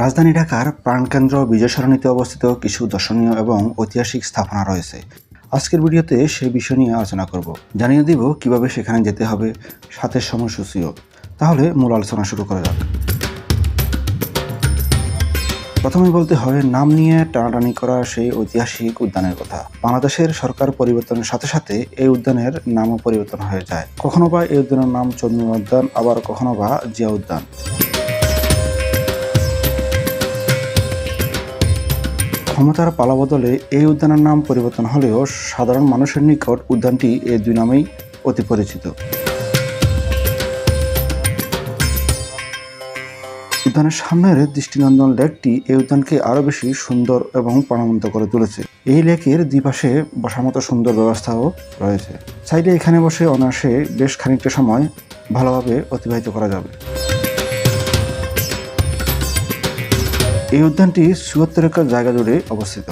রাজধানী ঢাকার প্রাণকেন্দ্র বিজয় সরণিতে অবস্থিত কিছু দর্শনীয় এবং ঐতিহাসিক স্থাপনা রয়েছে। আজকের ভিডিওতে সেই বিষয় নিয়ে আলোচনা করব। জানিয়ে দিব কীভাবে সেখানে যেতে হবে, সাথে সময়সূচিও। তাহলে মূল আলোচনা শুরু করা যাক। প্রথমে বলতে হয় নাম নিয়ে টানাটানি করা সেই ঐতিহাসিক উদ্যানের কথা। বাংলাদেশের সরকার পরিবর্তনের সাথে সাথে এই উদ্যানের নামও পরিবর্তন হয়ে যায়। কখনো বা এই উদ্যানের নাম চন্দ্রিমা উদ্যান, আবার কখনো বা জিয়া উদ্যান। ক্ষমতার পালাবদলে এই উদ্যানের নাম পরিবর্তন হলেও সাধারণ মানুষের নিকট উদ্যানটি এই দুই নামেই অতি পরিচিত। উদ্যানের সামনের দৃষ্টিনন্দন লেকটি এই উদ্যানকে আরও বেশি সুন্দর এবং প্রাণবন্ত করে তুলেছে। এই লেকের দুপাশে বসার মতো সুন্দর ব্যবস্থাও রয়েছে। চাইলে এখানে বসে অনায়াসে বেশ খানিকটা সময় ভালোভাবে অতিবাহিত করা যাবে। এই উদ্যানটি চুয়াত্তর একর জায়গা জুড়ে অবস্থিত।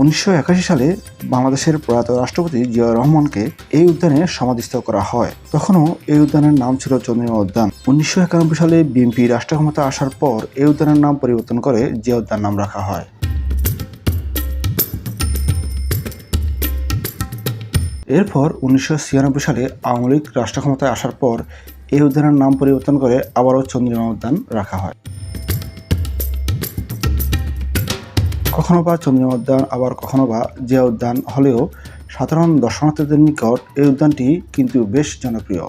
উনিশশো একাশি সালে বাংলাদেশের প্রয়াত রাষ্ট্রপতি জিয়া রহমানকে এই উদ্যানে সমাধিস্থ করা হয়। তখনও এই উদ্যানের নাম ছিল চন্দ্রিমা উদ্যান। উনিশশো একানব্বই সালে বিএনপি রাষ্ট্র ক্ষমতা আসার পর এই উদ্যানের নাম পরিবর্তন করে জিয়া উদ্যান নাম রাখা হয়। এরপর উনিশশো ছিয়ানব্বই সালে আওয়ামী লীগ রাষ্ট্র ক্ষমতায় আসার পর এই উদ্যানের নাম পরিবর্তন করে আবারও চন্দ্রিমা উদ্যান রাখা হয়। কখনো বা চন্দ্রিমা উদ্যান, আবার কখনো বা জিয়া উদ্যান হলেও সাধারণ দর্শনার্থীদের নিকট এই উদ্যানটি কিন্তু বেশ জনপ্রিয়।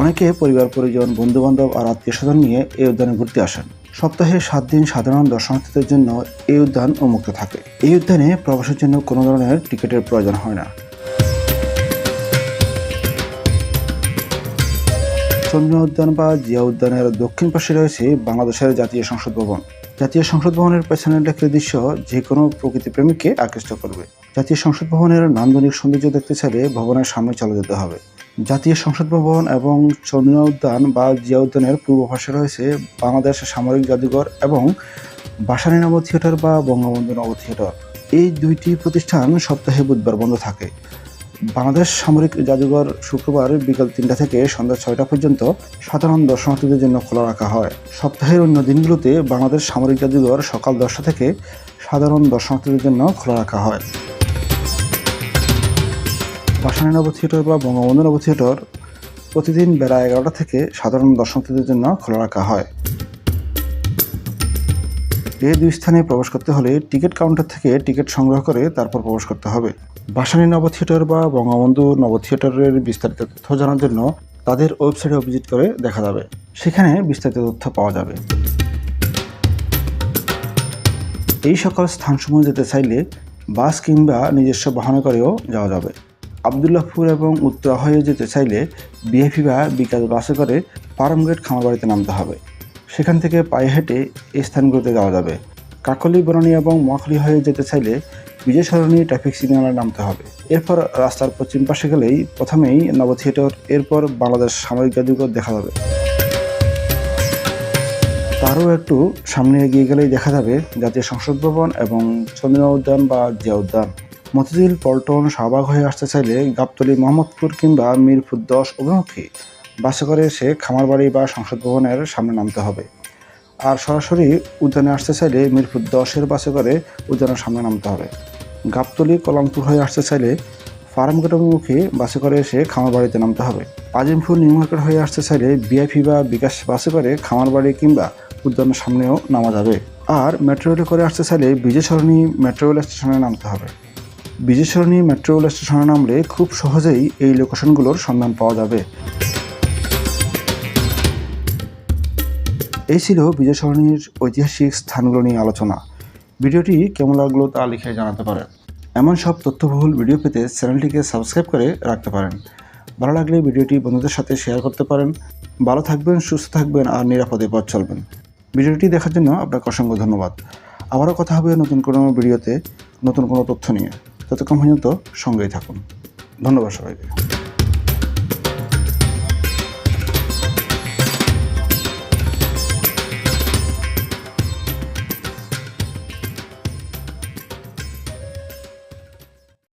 অনেকে পরিবার, পরিজন বন্ধু বান্ধব আর আত্মীয় স্বজন নিয়ে এই উদ্যানে ঘুরতে আসেন। সপ্তাহে সাত দিন সাধারণ দর্শনার্থীদের জন্য এই উদ্যান উন্মুক্ত থাকে। এই উদ্যানে প্রবাসের জন্য কোনো ধরনের টিকিটের প্রয়োজন হয় না। চন্দ্রিমা উদ্যান বা জিয়া উদ্যানের দক্ষিণ পাশে রয়েছে বাংলাদেশের জাতীয় সংসদ ভবন। জাতীয় সংসদ ভবনের পেছনের লেকের দৃশ্য যে কোনো প্রকৃতি প্রেমিককে আকৃষ্ট করবে। জাতীয় সংসদ ভবনের নান্দনিক সৌন্দর্য দেখতে চাইলে ভবনের সামনে চলে যেতে হবে। জাতীয় সংসদ ভবন এবং চন্দ্রিমা উদ্যান বা জিয়া উদ্যানের পূর্ব পাশে রয়েছে বাংলাদেশ সামরিক জাদুঘর এবং বাসানী নব থিয়েটার বা বঙ্গবন্ধু নব থিয়েটার। এই দুইটি প্রতিষ্ঠান সপ্তাহে বুধবার বন্ধ থাকে। বাংলাদেশ সামরিক জাদুঘর শুক্রবার বিকাল তিনটা থেকে সন্ধ্যা ছয়টা পর্যন্ত সাধারণ দর্শনার্থীদের জন্য খোলা রাখা হয়। সপ্তাহের অন্য দিনগুলোতে বাংলাদেশ সামরিক জাদুঘর সকাল দশটা থেকে সাধারণ দর্শনার্থীদের জন্য খোলা রাখা হয়। বাসানী নব থিয়েটার বা বঙ্গবন্ধু নব থিয়েটার প্রতিদিন বেলা এগারোটা থেকে সাধারণ দর্শনার্থীদের জন্য খোলা রাখা হয়। এই দুই স্থানে প্রবেশ করতে হলে টিকিট কাউন্টার থেকে টিকিট সংগ্রহ করে তারপর প্রবেশ করতে হবে। বাসানী নব থিয়েটার বা বঙ্গবন্ধু নব থিয়েটারের বিস্তারিত তথ্য জানার জন্য তাদের ওয়েবসাইটে ভিজিট করে দেখা যাবে। সেখানে বিস্তারিত তথ্য পাওয়া যাবে। এই সকল স্থানসমূহ যেতে চাইলে বাস কিংবা নিজস্ব বাহনে করেও যাওয়া যাবে। আবদুল্লাহপুর এবং উত্তরা হয়ে যেতে চাইলে বিএফি বা বিকাশ বাসে করে পারমগেট খামারবাড়িতে নামতে হবে। সেখান থেকে পায়ে হেঁটে এই স্থানগুলোতে যাওয়া যাবে। কাকলি বনানী এবং মহাখালী হয়ে যেতে চাইলে বিজয় সরণী ট্রাফিক সিগন্যালে নামতে হবে। এরপর রাস্তার পশ্চিম পাশে গেলেই প্রথমেই নব থিয়েটার এরপর বাংলাদেশ সামরিক জাদুঘর দেখা যাবে। তারও একটু সামনে এগিয়ে গেলেই দেখা যাবে জাতীয় সংসদ ভবন এবং চন্দ্রিমা উদ্যান বা জিয়া উদ্যান। মতিঝিল, পল্টন, শাহবাগ হয়ে আসতে চাইলে গাবতলী, মোহাম্মদপুর কিংবা মিরপুর দশ অভিমুখী। বাসে করে এসে খামারবাড়ি বা সংসদ ভবনের সামনে নামতে হবে। আর সরাসরি উদ্যানে আসতে চাইলে মিরপুর দশের বাসে করে উদ্যানের সামনে নামতে হবে। গাবতলি, কলামপুর হয়ে আসতে চাইলে ফার্মগেট অভিমুখী বাসে করে এসে খামারবাড়িতে নামতে হবে। আজিমপুর, নিউ মার্কেট হয়ে আসতে চাইলে বিআইপি বা বিকাশ বাসে করে খামারবাড়ি কিংবা উদ্যানের সামনেও নামা যাবে। আর মেট্রো রেলে করে আসতে চাইলে বিজয় সরণি মেট্রো রেল স্টেশনে নামতে হবে। বিজয় সরণি মেট্রো রেল স্টেশনে নামলে খুব সহজেই এই লোকেশনগুলোর সন্ধান পাওয়া যাবে। এই ছিল বিজয় সরণির ঐতিহাসিক স্থানগুলো নিয়ে আলোচনা। ভিডিওটি কেমন লাগল তা লিখে জানাতে পারেন। এমন সব তথ্যবহুল ভিডিও পেতে চ্যানেলটিকে সাবস্ক্রাইব করে রাখতে পারেন। ভালো লাগলে ভিডিওটি বন্ধুদের সাথে শেয়ার করতে পারেন। ভালো থাকবেন, সুস্থ থাকবেন আর নিরাপদে পথ চলবেন। ভিডিওটি দেখার জন্য আপনাকে অসংখ্য ধন্যবাদ। আবারও কথা হবে নতুন কোনো ভিডিওতে নতুন কোনো তথ্য নিয়ে। ততক্ষণ পর্যন্ত সঙ্গেই থাকুন। ধন্যবাদ সবাইকে।